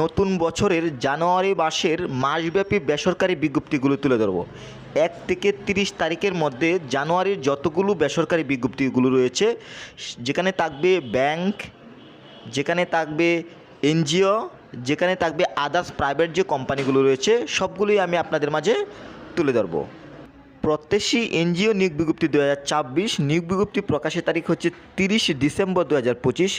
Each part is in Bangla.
নতুন বছরের জানুয়ারি মাসের মাসব্যাপী বেসরকারি বিজ্ঞপ্তিগুলো তুলে ধরবো। এক থেকে তিরিশ তারিখের মধ্যে জানুয়ারির যতগুলো বেসরকারি বিজ্ঞপ্তিগুলো রয়েছে, যেখানে থাকবে ব্যাংক, যেখানে থাকবে এনজিও, যেখানে থাকবে আদার্স প্রাইভেট যে কোম্পানিগুলো রয়েছে, সবগুলোই আমি আপনাদের মাঝে তুলে ধরবো। প্রত্যাশী এনজিও নিয়োগ বিজ্ঞপ্তি দু হাজার ছাব্বিশ, নিয়োগ বিজ্ঞপ্তি প্রকাশের তারিখ হচ্ছে তিরিশ ডিসেম্বর দু হাজার পঁচিশ।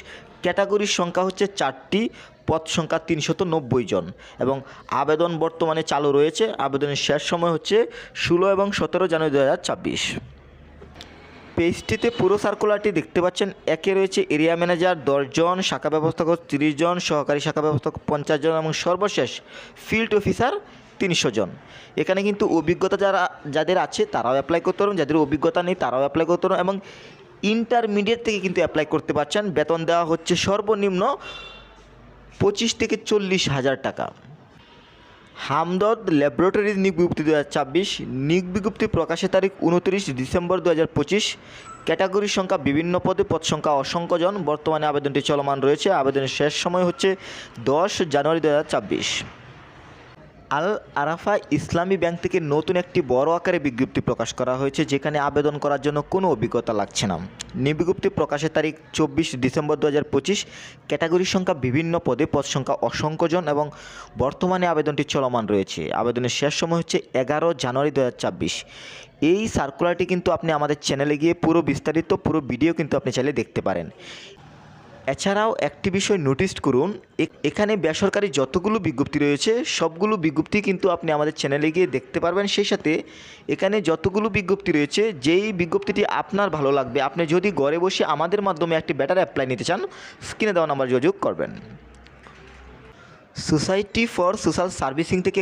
ক্যাটাগরির সংখ্যা হচ্ছে চারটি, পদ সংখ্যা তিনশত নব্বই জন এবং আবেদন বর্তমানে চালু রয়েছে। আবেদনের শেষ সময় হচ্ছে ষোলো এবং সতেরো জানুয়ারি দু হাজার ছাব্বিশ। পেজটিতে পুরো সার্কুলারটি দেখতে পাচ্ছেন। একে রয়েছে এরিয়া ম্যানেজার দশজন, শাখা ব্যবস্থাপক তিরিশ জন, সহকারী শাখা ব্যবস্থাপক পঞ্চাশ জন এবং সর্বশেষ ফিল্ড অফিসার তিনশো জন। এখানে কিন্তু অভিজ্ঞতা যারা, যাদের আছে তারাও অ্যাপ্লাই করতে পারবেন, যাদের অভিজ্ঞতা নেই তারাও অ্যাপ্লাই করতে পারবেন এবং ইন্টারমিডিয়েট থেকে কিন্তু অ্যাপ্লাই করতে পারছেন। বেতন দেওয়া হচ্ছে সর্বনিম্ন পঁচিশ থেকে চল্লিশ হাজার টাকা। হামদর্দ ল্যাবরেটরি নিয়োগ বিজ্ঞপ্তি দু হাজার ছাব্বিশ নিয়োগ বিজ্ঞপ্তি প্রকাশের তারিখ উনত্রিশ ডিসেম্বর দু হাজার পঁচিশ। ক্যাটাগরির সংখ্যা বিভিন্ন পদে, পদ সংখ্যা অসংখ্য জন। বর্তমানে আবেদনটি চলমান রয়েছে। আবেদনের শেষ সময় হচ্ছে দশ জানুয়ারি দু হাজার ছাব্বিশ। আল আরাফা ইসলামী ব্যাংক থেকে নতুন একটি বড় আকারে বিজ্ঞপ্তি প্রকাশ করা হয়েছে, যেখানে আবেদন করার জন্য কোনো অভিজ্ঞতা লাগছে না। নিবিজ্ঞপ্তি প্রকাশের তারিখ চব্বিশ ডিসেম্বর দু হাজার পঁচিশ। ক্যাটাগরির সংখ্যা বিভিন্ন পদে, পদ সংখ্যা অসংখ্যজন এবং বর্তমানে আবেদনটি চলমান রয়েছে। আবেদনের শেষ সময় হচ্ছে এগারো জানুয়ারি দু হাজার ছাব্বিশ। এই সার্কুলারটি কিন্তু আপনি আমাদের চ্যানেলে গিয়ে পুরো বিস্তারিত, পুরো ভিডিও কিন্তু আপনি চাইলে দেখতে পারেন। এছাড়াও একটি বিষয় নোটিস করুন এখানে বেসরকারি যতগুলো বিজ্ঞপ্তি রয়েছে, সবগুলো বিজ্ঞপ্তি কিন্তু আপনি আমাদের চ্যানেলে গিয়ে দেখতে পারবেন। সেই সাথে এখানে যতগুলো বিজ্ঞপ্তি রয়েছে, যেই বিজ্ঞপ্তিটি আপনার ভালো লাগবে, আপনি যদি ঘরে বসে আমাদের মাধ্যমে একটি ব্যাটার অ্যাপ্লাই নিতে চান স্ক্রিনে দেওয়া নাম্বার যোগাযোগ করবেন। সোসাইটি ফর সোশ্যাল সার্ভিসিং থেকে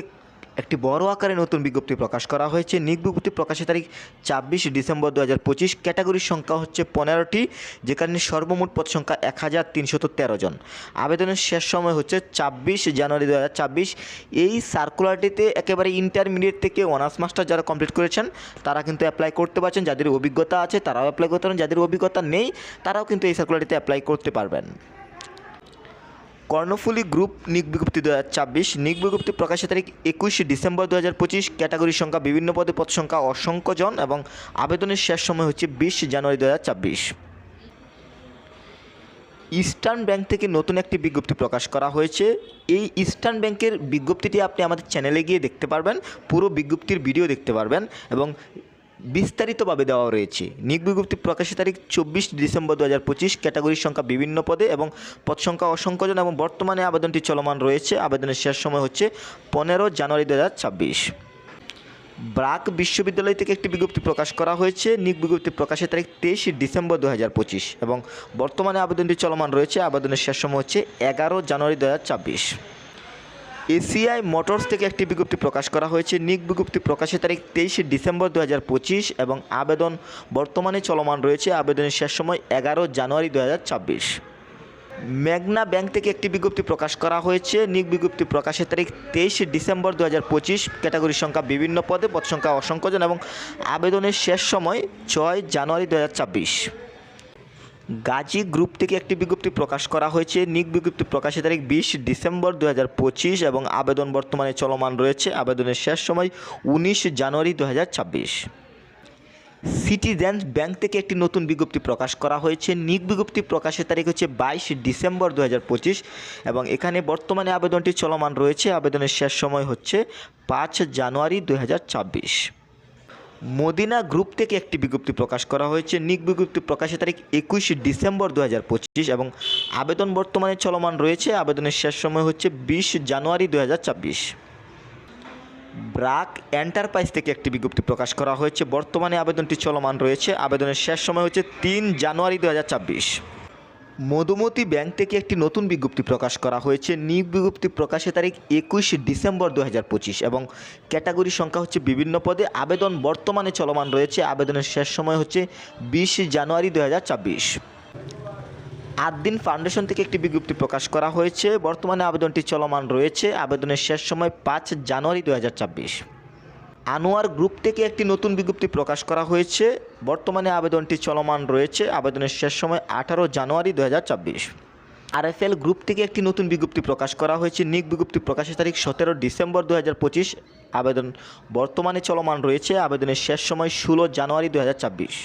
একটি বড় আকারে নতুন বিজ্ঞপ্তি প্রকাশ করা হয়েছে। নিক বিজ্ঞপ্তি প্রকাশের তারিখ ছাব্বিশ ডিসেম্বর দু হাজার পঁচিশ। ক্যাটাগরির সংখ্যা হচ্ছে পনেরোটি, যেখানে সর্বমোট পদ সংখ্যা এক হাজার তিনশত তেরো জন। আবেদনের শেষ সময় হচ্ছে ছাব্বিশ জানুয়ারি দু হাজার ছাব্বিশ। এই সার্কুলারটিতে একেবারে ইন্টারমিডিয়েট থেকে অনার্স মাস্টার যারা কমপ্লিট করেছেন, তারা কিন্তু অ্যাপ্লাই করতে পারছেন। যাদের অভিজ্ঞতা আছে, তারাও অ্যাপ্লাই করতে পারেন। যাদের অভিজ্ঞতা নেই, তারাও কিন্তু এই সার্কুলারটিতে অ্যাপ্লাই করতে পারবেন। কর্ণফুলী গ্রুপ নিক বিজ্ঞপ্তি দু হাজার ছাব্বিশ। নিক বিজ্ঞপ্তি প্রকাশের তারিখ একুশ ডিসেম্বর দু হাজার পঁচিশ। ক্যাটাগরির সংখ্যা, বিভিন্ন পদে পদ সংখ্যা অসংখ্য জন এবং আবেদনের শেষ সময় হচ্ছে বিশ জানুয়ারি দু হাজার ছাব্বিশ। ইস্টার্ন ব্যাংক থেকে নতুন একটি বিজ্ঞপ্তি প্রকাশ করা হয়েছে। এই ইস্টার্ন ব্যাংকের বিজ্ঞপ্তিটি আপনি আমাদের চ্যানেলে গিয়ে দেখতে পারবেন, পুরো বিজ্ঞপ্তির ভিডিও দেখতে পারবেন এবং বিস্তারিতভাবে দেওয়া রয়েছে। নিক বিজ্ঞপ্তি প্রকাশের তারিখ চব্বিশ ডিসেম্বর দু হাজার পঁচিশ। ক্যাটাগরির সংখ্যা বিভিন্ন পদে এবং পদ সংখ্যা অসংখ্যজন এবং বর্তমানে আবেদনটি চলমান রয়েছে। আবেদনের শেষ সময় হচ্ছে পনেরো জানুয়ারি দু হাজার ছাব্বিশ। ব্রাক বিশ্ববিদ্যালয় থেকে একটি বিজ্ঞপ্তি প্রকাশ করা হয়েছে। নিক বিজ্ঞপ্তি প্রকাশের তারিখ তেইশ ডিসেম্বর দু হাজার পঁচিশ এবং বর্তমানে আবেদনটি চলমান রয়েছে। আবেদনের শেষ সময় হচ্ছে এগারো জানুয়ারি দু হাজার ছাব্বিশ। এসিআই মোটরস থেকে একটি বিজ্ঞপ্তি প্রকাশ করা হয়েছে। নিক বিজ্ঞপ্তি প্রকাশের তারিখ তেইশে ডিসেম্বর দু হাজার পঁচিশ এবং আবেদন বর্তমানে চলমান রয়েছে। আবেদনের শেষ সময় এগারো জানুয়ারি দু হাজার ছাব্বিশ। মেঘনা ব্যাংক থেকে একটি বিজ্ঞপ্তি প্রকাশ করা হয়েছে। নিক বিজ্ঞপ্তি প্রকাশের তারিখ তেইশে ডিসেম্বর দু হাজার পঁচিশ। ক্যাটাগরির সংখ্যা বিভিন্ন পদে, পদ সংখ্যা অসংখ্যজন এবং আবেদনের শেষ সময় ছয় জানুয়ারি দু হাজার ছাব্বিশ। গাজী গ্রুপ থেকে একটি বিজ্ঞপ্তি প্রকাশ করা হয়েছে। নিক বিজ্ঞপ্তি প্রকাশের তারিখ বিশ ডিসেম্বর দু হাজার পঁচিশ এবং আবেদন বর্তমানে চলমান রয়েছে। আবেদনের শেষ সময় উনিশ জানুয়ারি দু হাজার ছাব্বিশ। সিটিজেন্স ব্যাংক থেকে একটি নতুন বিজ্ঞপ্তি প্রকাশ করা হয়েছে। নিক বিজ্ঞপ্তি প্রকাশের তারিখ হচ্ছে বাইশ ডিসেম্বর দু হাজার পঁচিশ এবং এখানে বর্তমানে আবেদনটি চলমান রয়েছে। আবেদনের শেষ সময় হচ্ছে পাঁচ জানুয়ারি দু হাজার ছাব্বিশ। মদিনা গ্রুপ থেকে একটি বিজ্ঞপ্তি প্রকাশ করা হয়েছে। নিক বিজ্ঞপ্তি প্রকাশের তারিখ একুশ ডিসেম্বর দু হাজার পঁচিশ এবং আবেদন বর্তমানে চলমান রয়েছে। আবেদনের শেষ সময় হচ্ছে বিশ জানুয়ারি দু হাজার ছাব্বিশ। ব্রাক এন্টারপ্রাইজ থেকে একটি বিজ্ঞপ্তি প্রকাশ করা হয়েছে। বর্তমানে আবেদনটি চলমান রয়েছে। আবেদনের শেষ সময় হচ্ছে তিন জানুয়ারি দু হাজার ছাব্বিশ। মধুমতি ব্যাংক থেকে একটি নতুন বিজ্ঞপ্তি প্রকাশ করা হয়েছে। নিয়োগ বিজ্ঞপ্তি প্রকাশের তারিখ একুশ ডিসেম্বর দু হাজার পঁচিশ এবং ক্যাটাগরি সংখ্যা হচ্ছে বিভিন্ন পদে। আবেদন বর্তমানে চলমান রয়েছে। আবেদনের শেষ সময় হচ্ছে বিশ জানুয়ারি দু আটদিন ফাউন্ডেশন থেকে একটি বিজ্ঞপ্তি প্রকাশ করা হয়েছে। বর্তমানে আবেদনটি চলমান রয়েছে। আবেদনের শেষ সময় পাঁচ জানুয়ারি দু হাজার ছাব্বিশ। আনোয়ার গ্রুপ থেকে একটি নতুন বিজ্ঞপ্তি প্রকাশ করা হয়েছে। বর্তমানে আবেদনটি চলমান রয়েছে। আবেদনের শেষ সময় আঠারো জানুয়ারি দু হাজার ছাব্বিশ আরএফএল গ্রুপ থেকে একটি নতুন বিজ্ঞপ্তি প্রকাশ করা হয়েছে। নিক বিজ্ঞপ্তি প্রকাশের তারিখ সতেরো ডিসেম্বর দু হাজার পঁচিশ। আবেদন বর্তমানে চলমান রয়েছে। আবেদনের শেষ সময় ষোলো জানুয়ারি দু হাজার ছাব্বিশ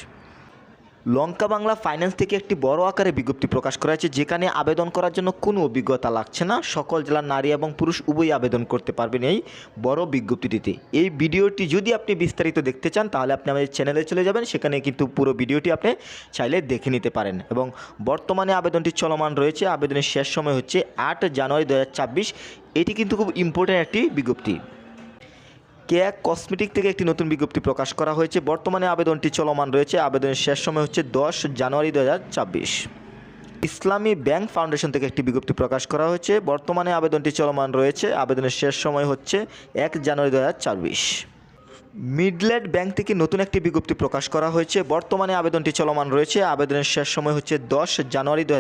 লঙ্কা বাংলা ফাইন্যান্স থেকে একটি বড় আকারে বিজ্ঞপ্তি প্রকাশ করা হয়েছে, যেখানে আবেদন করার জন্য কোনো অভিজ্ঞতা লাগছে না। সকল জেলার নারী এবং পুরুষ উভয়ই আবেদন করতে পারবেন এই বড় বিজ্ঞপ্তিটিতে। এই ভিডিওটি যদি আপনি বিস্তারিত দেখতে চান, তাহলে আপনি আমাদের চ্যানেলে চলে যাবেন। সেখানে কিন্তু পুরো ভিডিওটি আপনি চাইলে দেখে নিতে পারেন। এবং বর্তমানে আবেদনটি চলমান রয়েছে। আবেদনের শেষ সময় হচ্ছে আট জানুয়ারি দু এটি কিন্তু খুব ইম্পর্ট্যান্ট একটি বিজ্ঞপ্তি। কেয়া কসমেটিক থেকে একটি নতুন বিজ্ঞপ্তি প্রকাশ করা হয়েছে। বর্তমানে আবেদনটি চলমান রয়েছে। আবেদনের শেষ সময় হচ্ছে দশ জানুয়ারি দু ইসলামী ব্যাংক ফাউন্ডেশন থেকে একটি বিজ্ঞপ্তি প্রকাশ করা হয়েছে। বর্তমানে আবেদনটি চলমান রয়েছে। আবেদনের শেষ সময় হচ্ছে এক জানুয়ারি দু মিডল্যান্ড ব্যাংক থেকে নতুন একটি বিজ্ঞপ্তি প্রকাশ করা হয়েছে। বর্তমানে আবেদনটি চলমান রয়েছে। আবেদনের শেষ সময় হচ্ছে দশ জানুয়ারি দু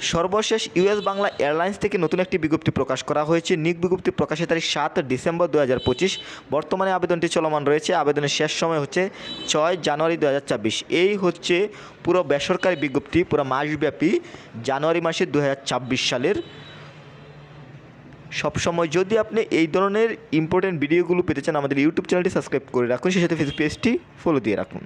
সর্বশেষ ইউএস বাংলা এয়ারলাইন্স থেকে নতুন একটি বিজ্ঞপ্তি প্রকাশ করা হয়েছে। নিক বিজ্ঞপ্তি প্রকাশের তারিখ সাত ডিসেম্বর দু হাজার পঁচিশ। বর্তমানে আবেদনটি চলমান রয়েছে। আবেদনের শেষ সময় হচ্ছে ছয় জানুয়ারি দু হাজার ছাব্বিশ। এই হচ্ছে পুরো বেসরকারি বিজ্ঞপ্তি, পুরো মাসব্যাপী জানুয়ারি মাসের দু সালের। সবসময় যদি আপনি এই ধরনের ইম্পর্টেন্ট ভিডিওগুলো পেতে চান, আমাদের ইউটিউব চ্যানেলটি সাবস্ক্রাইব করে রাখুন। সেই সাথে ফেসবুক পেজটি ফলো দিয়ে রাখুন।